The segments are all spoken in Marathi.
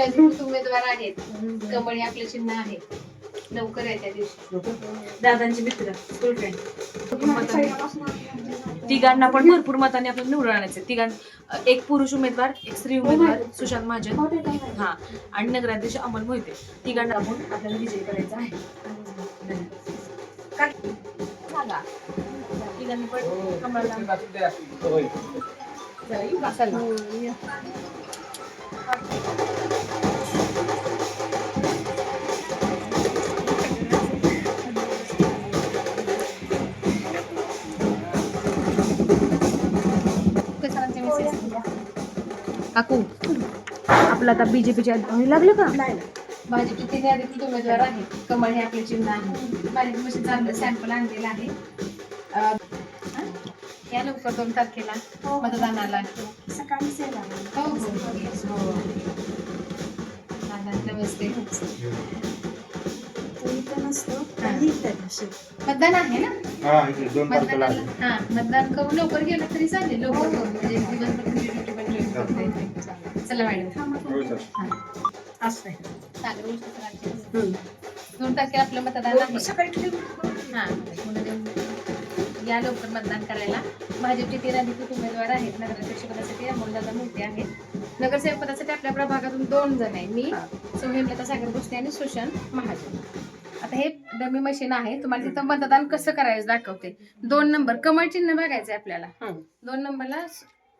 अधिकृत उमेदवार आहेत. कमळी आपलं चिन्ह आहे. लवकर आहे त्या दिवशी. दादांचे मित्र स्कूल फ्रेंड तिघांना पण भरपूर मतांनी आपण निवडून आणायचे. तिघां एक पुरुष उमेदवार एक स्त्री उमेदवार सुशांत महाजन. हा आणि नगराध्यक्ष अमल मोहिते. तिघांना आपण आपल्याला विजयी करायचा आहे. तिघांनी पण काकू आपलं आता बीजेपीच्या लागलं का? भाजपचे तिन्ही अधिकृत उमेदवार आहेत कमळ हे आपले चिन्ह आहे. भाजप मशीन चांगलं सॅम्पल आणलेलं आहे. अं, हा? या लवकर दोन तारखेला मतदानाला सकाळी हो हो हो. दादा, नमस्ते. मतदान आहे ना? हा इथे दोन तारखेला आहे. मतदानाला हा मतदान करून लवकर गेलं तरी चालेल. लवकर म्हणजे दिवसभर करता येते. चला मॅडम. हो. उलटे सरांचे. दोन तारखेला आपलं मतदान आहे. हा मुलं देऊन या लवकर मतदान करायला. भाजपचे तीन अधिकृत उमेदवार आहेत नगराध्यक्ष पदासाठी अमोलदादा मोठे आहेत. नगरसेवक पदासाठी आपल्या प्रभागातून दोन जण आहे मी सोहेमलता सागर भोसले आणि सुशांत महाजन. आता हे डमी मशीन आहे. तुम्हाला तिथं मतदान कसं करायचं दाखवते. दोन नंबर कमळ चिन्ह बघायचंय आपल्याला. दोन नंबरला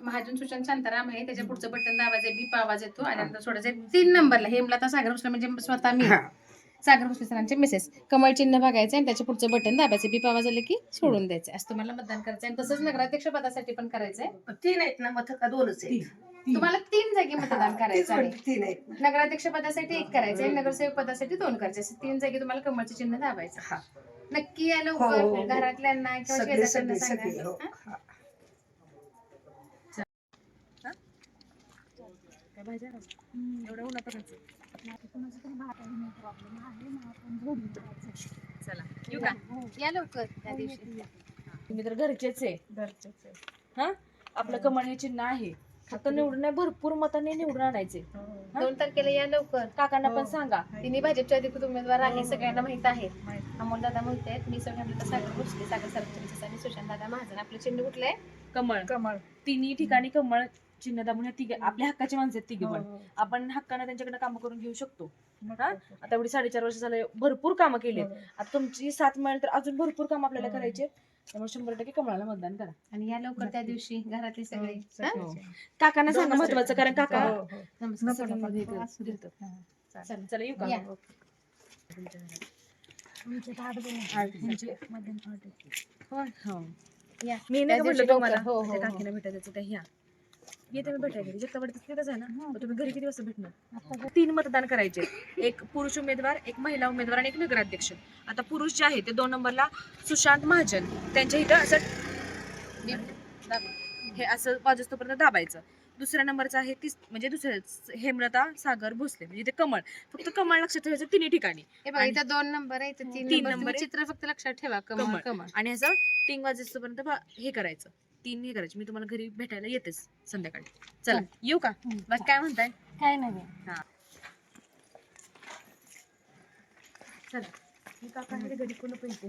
महाजन सुशांत शांताराम आहे त्याच्या पुढचं बटन दाबायचं बीप आवाज येतो आणि नंतर सोडायचं तीन नंबरला हेमलता सागर भोसले म्हणजे स्वतः मी. सागर भोसले सरांचे मेसेज कमळ चिन्ह बघायचं आणि त्याच्या पुढचं बटन दाबायचं बीप आवाज आले की सोडून द्यायचं असं तुम्हाला मतदान करायचं आणि तसंच नगराध्यक्ष पदासाठी पण करायचंय तीन आहेत ना मत का दोनच आहेत. तुम्हाला तीन जागी मतदान करायचं आहे. नगराध्यक्ष पदासाठी एक करायचं आणि नगरसेवक पदासाठी दोन करायचे असे तीन जागी तुम्हाला कमळचे चिन्ह दाबायचं हा. नक्की या हो, हो, लवकर हो. घरातल्यांना किंवा शेजाऱ्यांना सांगा. हो. हा? हा. एवढं उन्हात चला येऊ का? या लवकर त्या दिवशी. तुम्ही तर घरचेच आहे. हा? आपलं कमळ हे चिन्ह आहे. आता निवडून नाही भरपूर मतांनी निवडून आणायचे. दोन तारखेला या लवकर. काकांना पण सांगा. तिन्ही भाजपचे अधिकृत उमेदवार आहे सगळ्यांना माहीत आहे. अमोल दादा माहीत आहेत मी सगळ्यांना सागर भोसले सागर सरपंच आणि सुशांत दादा महाजन. आपलं चिन्ह कुठलं आहे? कमळ. कमळ. तिन्ही ठिकाणी कमळ चिन्ह दाबून तिघे आपल्या हक्काचे माणसं आहेत तिघे पण. आपण हक्कानं त्यांच्याकडे कामं करून घेऊ शकतो. हा? आता एवढी साडेचार वर्ष झाले भरपूर कामं केली आता तुमची साथ मिळेल तर अजून भरपूर काम आपल्याला करायचे त्यामुळे शंभर टक्के कमळाला मतदान करा. आणि या लवकर त्या दिवशी घरातले सगळे. हा? काकांना सांगा महत्वाचं कारण काका हो, हो. नमस्कार. हे. चला. चला येऊ का? या. म्हणजे हो. या. मी त्या नाही का दिवशी म्हटलं तुम्हाला? लवकर. हो, हो, त्या हो. भेटायचं त्या ह्या येते मी भेटायला जगतावडीत तिथंच आहे ना? मग तुम्ही घरी किती वाजता भेटणार? तीन मतदान करायचे. एक पुरुष उमेदवार एक महिला उमेदवार आणि एक नगराध्यक्ष. आता पुरुष जे आहे ते दोन नंबरला सुशांत महाजन. त्यांच्या इथं असं. हे असं वाजस्तोपर्यंत दाबायचं. दुसऱ्या नंबरचं आहे तीस म्हणजे दुसऱ्या हेमलता सागर भोसले म्हणजे ते कमळ. फक्त कमळ लक्षात ठेवायचं तिन्ही ठिकाणी. हे बघा इथं दोन नंबर आहे इथं तीन तीन नंबर. नंबर तुम्ही आहे. चित्र फक्त लक्षात ठेवा कमळ कमळ. कमळ. आणि ह्याचं टिंग वाजेपर्यंत हे करायचं. तीन हे करायचे. मी तुम्हाला घरी भेटायला येतेच संध्याकाळी. चला येऊ का? बाकी काय म्हणताय? काय नाही. चला. मी काकांकडे घरी कोण पैसे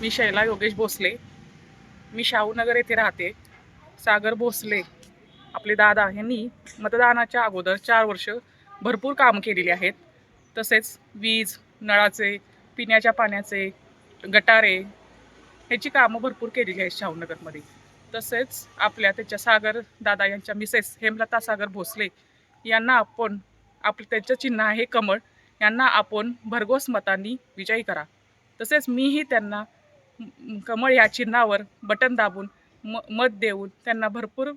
मी शैला योगेश भोसले. मी शाहूनगर येथे राहते. सागर भोसले आपले दादा यांनी मतदानाच्या अगोदर चार वर्ष भरपूर कामं केलेली आहेत. तसेच वीज नळाचे पिण्याच्या पाण्याचे गटारे ह्याची कामं भरपूर केलेली आहेत शाहूनगरमध्ये तसेच आपल्या त्याच्या सागर दादा यांच्या मिसेस हेमलता सागर भोसले यांना आपण आपलं त्यांचं चिन्ह आहे कमळ यांना आपण भरघोस मतांनी विजयी करा. तसेच मीही त्यांना कमळ या चिन्हावर बटन दाबून म मत देऊन त्यांना भरपूर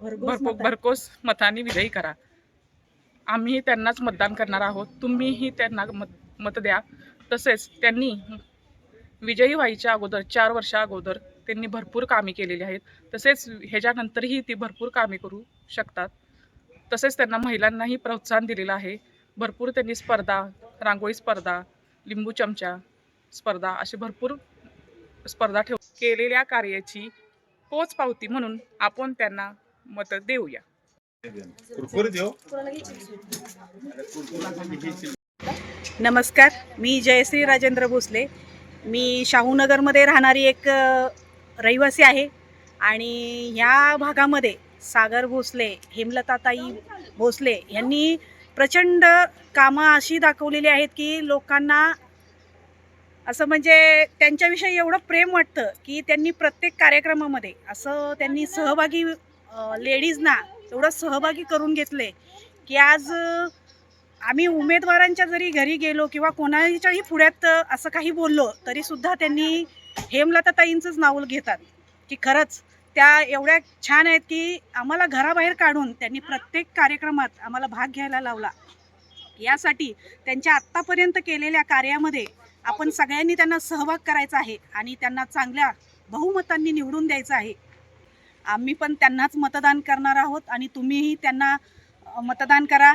भरपूर भरघोस मतांनी विजयी करा. आम्ही त्यांनाच मतदान करणार आहोत. तुम्हीही त्यांना मत मत द्या. तसेच त्यांनी विजयी व्हायच्या अगोदर चार वर्षा अगोदर त्यांनी भरपूर कामे केलेली आहेत. तसेच ह्याच्यानंतरही ती भरपूर कामे करू शकतात. तसेच त्यांना महिलांनाही प्रोत्साहन दिलेलं आहे. भरपूर त्यांनी स्पर्धा रांगोळी स्पर्धा लिंबू चमचा स्पर्धा अशी भरपूर स्पर्धा ठेव केलेल्या कार्याची पोचपावती म्हणून आपण त्यांना मतं देऊया. नमस्कार मी जयश्री राजेंद्र भोसले. मी शाहूनगरमध्ये राहणारी एक रहिवासी आहे आणि ह्या भागामध्ये सागर भोसले हेमलताताई भोसले यांनी प्रचंड कामं अशी दाखवलेली आहेत की लोकांना असं म्हणजे त्यांच्याविषयी एवढं प्रेम वाटतं की त्यांनी प्रत्येक कार्यक्रमामध्ये असं त्यांनी सहभागी लेडीजना एवढं सहभागी करून घेतले की आज आम्ही उमेदवारांच्या जरी घरी गेलो किंवा कोणाच्याही पुढ्यात असं काही बोललो तरीसुद्धा त्यांनी हेमलताताईंचंच नाव घेतात. की खरंच त्या एवढ्या छान आहेत की आम्हाला घराबाहेर काढून त्यांनी प्रत्येक कार्यक्रमात आम्हाला भाग घ्यायला लावला. यासाठी त्यांच्या आत्तापर्यंत केलेल्या कार्यामध्ये आपण सगळ्यांनी त्यांना सहभाग करायचा आहे आणि त्यांना चांगल्या बहुमतांनी निवडून द्यायचं आहे. आम्ही पण त्यांनाच मतदान करणार आहोत आणि तुम्हीही त्यांना मतदान करा.